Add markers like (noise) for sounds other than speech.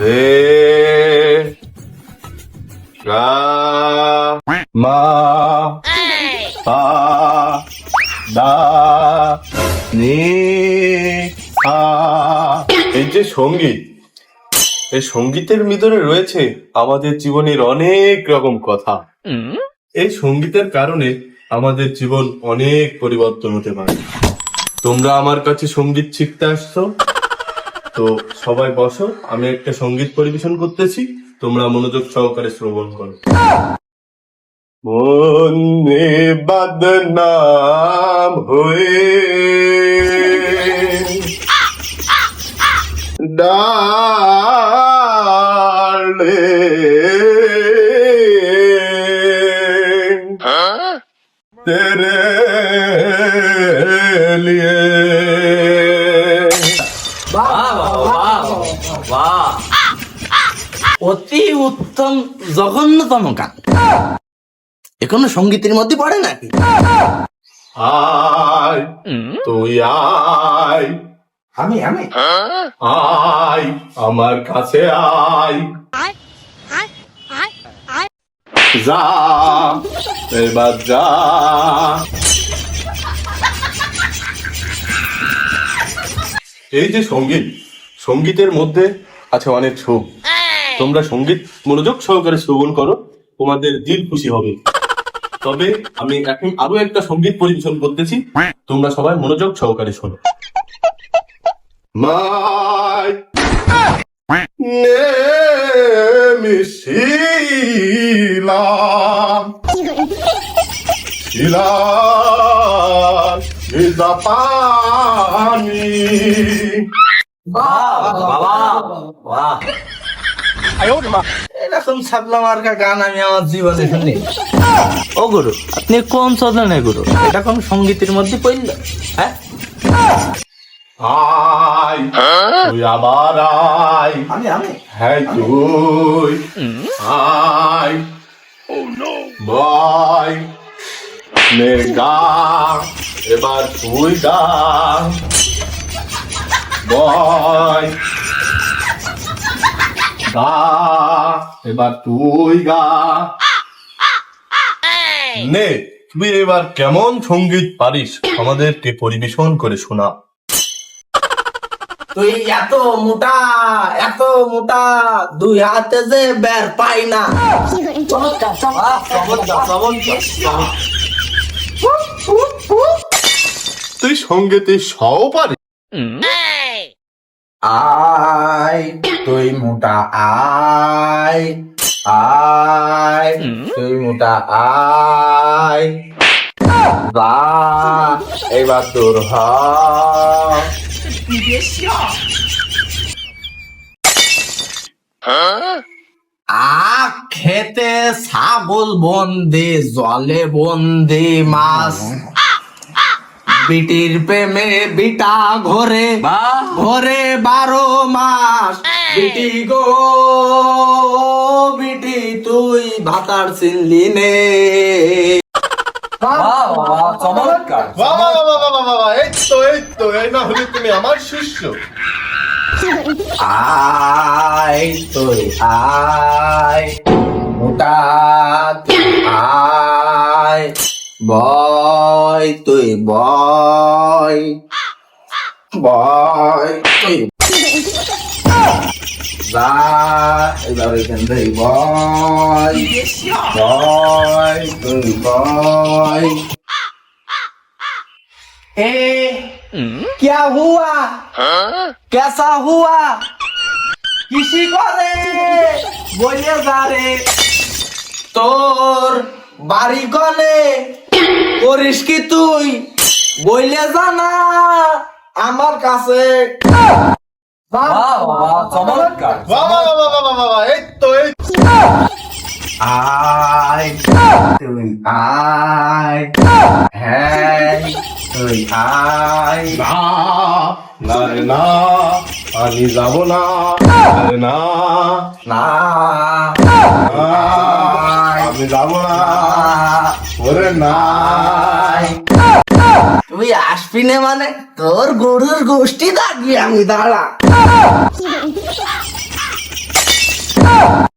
রে গা মা দা নি আ এই যে সংগীত, এই সঙ্গীতের ভিতরে রয়েছে আমাদের জীবনের অনেক রকম কথা। এই সঙ্গীতের কারণে আমাদের জীবন অনেক পরিবর্তন হতে পারে। তোমরা আমার কাছে সংগীত শিখতে আসছো? তো সবাই বসো আমি একটা সংগীত পরিবেশন করতেছি তোমরা মনোযোগ সহকারে শ্রবণ করো। মনে বদনাম হয়ে ডালে হ্যাঁ? তেরে লিয়ে অতি উত্তম জঘন্যতম গান এ কোনো সঙ্গীতের মধ্যে পড়ে নাকি তুই আয় আমি আমি আয় আমার কাছে আয় যা এবার যা এই যে সংগীত, সঙ্গীতের মধ্যে আছে অনেক সুখ তোমরা সংগীত মনোযোগ সহকারে শ্রবণ করো, তোমাদের দিল খুশি হবে। তবে আমি এখন আরও একটা সংগীত পরিবেশন করতেছি, তোমরা সবাই মনোযোগ সহকারে শোনো। মাই is বাবা এরকম ছাপলা মার্কা গান আমি আমার জীবনে শুনি ও গুরু আপনি কোন চলনে গুরু? এটা কোন সঙ্গীতের মধ্যে পড়ল? হ্যাঁ? আয় তুই আবার আয়। আমি আমি? হ্যাঁ তুই আয়। বয় নে গা। এবার তুই গা বয় গা এবার তুই গা নে তুই এবার কেমন সংগীত পারিস আমাদেরকে পরিবেশন করে শোনা। তুই এত মোটা এত মোটা দুই হাতে যে বের পাই না। চমৎকার চমৎকার চমৎকার তুই সঙ্গীতে সও পারিস আয় তুই মোটা আয় আয় তুই মোটা আয়। বা এবার তোর হ। আ খেতে ছাগল বন্দি জলে বন্দি মাছ। বিটির প্রেমে বিটা ঘরে। ঘরে বারো মাস। বিটি গো বিটি তুই ভাতার চিনলি নে। চমৎকার বাবা বাবা বাবা বাবা এই তো এই তো এই না হলে তুমি আমার শিষ্য। আয় তুই আয় মোটা আয়। বয় তুই বয় বয় তুই যা এবার এখান থেকে বয় বয় তুই বয় ए क्या हुआ कैसा हुआ किसी को রে বলে যা রে তোর বাড়ি কলে করিস কি তুই? বইলে জানা আমার কাছে। আয় তুই আয় হ্যাঁ তুই আয়। না না আমি যাব না আরে না না আমি যাব না। ওরে নাই। তুই আসবি না মানে? তোর গরুর গোষ্ঠী থাকবি আমি দাঁড়া। (laughs)